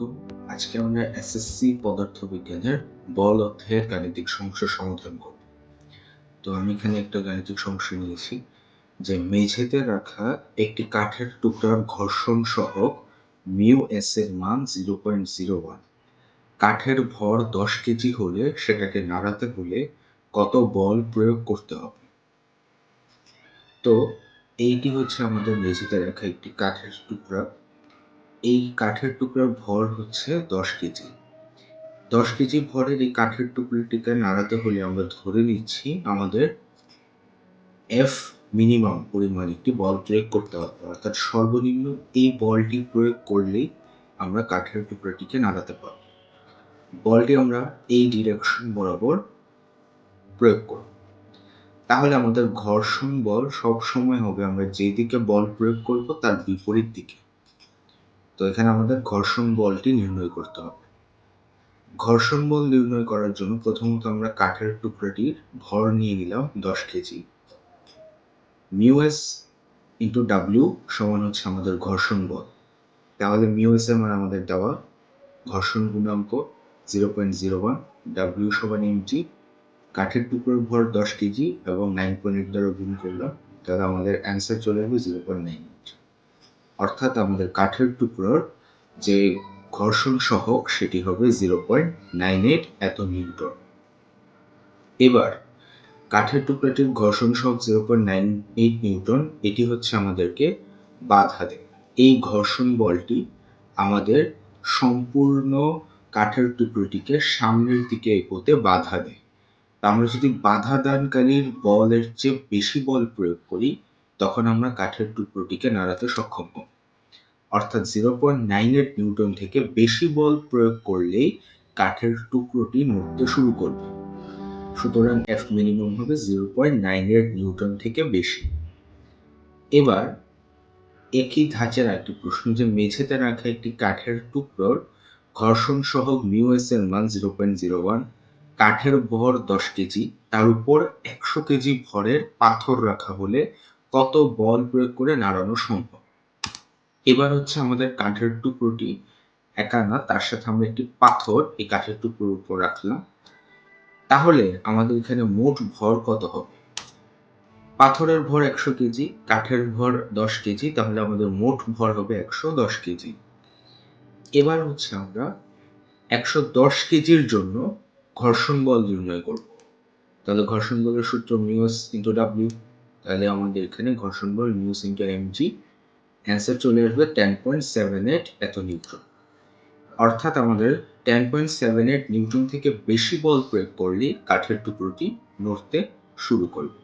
আলাইকুম। আজকে আমরা এসএসসি পদার্থবিজ্ঞানের বল অধ্যায়ের গাণিতিক সমস্যার সমাধান করব। তো আমি এখানে একটা গাণিতিক সমস্যা নিয়েছি যে মেঝেতে রাখা একটি কাঠের টুকরার ঘর্ষণ সহ মিউ এস এর মান জিরো পয়েন্ট জিরো ওয়ান। কাঠের ভর দশ কেজি হলে সেটাকে নাড়াতে হলে কত বল প্রয়োগ করতে হবে? তো এইটি হচ্ছে আমাদের মেঝেতে রাখা একটি কাঠের টুকরা। এই কাঠের টুকরার ভর হচ্ছে দশ কেজি। দশ কেজি ভরের এই কাঠের টুকরোটিকে নাড়াতে হলে আমরা ধরে নিচ্ছি আমাদের এফ মিনিমাম পরিমাণ একটি বল প্রয়োগ করতে হবে। অর্থাৎ সর্বনিম্ন এই বলটি প্রয়োগ করলেই আমরা কাঠের টুকরাটিকে নাড়াতে পারব। বলটি আমরা এই ডিরেকশন বরাবর প্রয়োগ করব। তাহলে আমাদের ঘর্ষণ বল সব সময় হবে, আমরা যেদিকে বল প্রয়োগ করব তার বিপরীত দিকে। তো এখানে আমাদের ঘর্ষণ বলটি নির্ণয় করতে হবে। ঘর্ষণ বল নির্ণয় করার জন্য প্রথমত আমরা কাঠের টুকরাটির ভর নিয়ে নিলাম দশ কেজি। মিউএস ইন্টু ডাব্লিউ সমান হচ্ছে আমাদের ঘর্ষণ বল। তাহলে মিউএস এর মানে আমাদের দেওয়া ঘর্ষণ গুণাঙ্ক zero point zero one, W সমান এমটি, কাঠের টুকরোর ভর দশ কেজি এবং নাইন পয়েন্ট দ্বারা গুণ করলাম, তাহলে আমাদের অ্যান্সার চলে আসবে জিরো পয়েন্ট নাইন অর্থাৎ আমাদের কাঠের টুকরোর যে ঘর্ষণ সহক সেটি হবে জিরো পয়েন্ট নাইন এইট এত নিউটন এবার, কাঠের টুকরাটির ঘর্ষণ সহক zero point nine eight newton, এটি হচ্ছে আমাদেরকে বাধা দেয়। এই ঘর্ষণ বলটি আমাদের সম্পূর্ণ কাঠের টুকরোটিকে সামনের দিকে এগোতে বাধা দেয়। আমরা যদি বাধা দানকারীর বলের চেয়ে বেশি বল প্রয়োগ করি, তখন আমরা কাঠের টুকরোটিকে নাড়াতে সক্ষম অর্থাৎ zero point nine eight newton থেকে বেশি বল প্রয়োগ করলেই কাঠের টুকরোটি নড়তে শুরু করবে। সুতরাং এফ মিনিমাম হবে zero point nine eight newton থেকে বেশি। এবার একই ধাঁচের একটি প্রশ্ন, যে মেঝেতে রাখা একটি কাঠের টুকরোর ঘর্ষণ সহ মিউএস এর মান জিরো পয়েন্ট জিরো ওয়ান কাঠের ভর দশ কেজি, তার উপর একশো কেজি ভরের পাথর রাখা হলে কত বল প্রয়োগ করে নাড়ানো সম্ভব? এবার হচ্ছে আমাদের কাঠের টুকরোটি একা না, তার সাথে আমরা একটি পাথর এই কাঠের টুকরোর উপর রাখলাম। তাহলে আমাদের এখানে মোট ভর কত হবে? পাথরের ভর একশো কেজি, কাঠের ভর দশ কেজি, তাহলে আমাদের মোট ভর হবে একশো দশ কেজি। এবার হচ্ছে আমরা একশো দশ কেজির জন্য ঘর্ষণ বল নির্ণয় করব। তাহলে ঘর্ষণ বলের সূত্র মিউস ইন্টু ডাব্লিউ তাহলে আমাদের এখানে ঘর্ষণ বল mu s into MG answer চলে আসবে টেন পয়েন্ট সেভেন এইট এত নিউট্রন অর্থাৎ আমাদের ten point seven eight neutron থেকে বেশি বল প্রয়োগ করলে কাঠের টুকরোটি নড়তে শুরু করবে।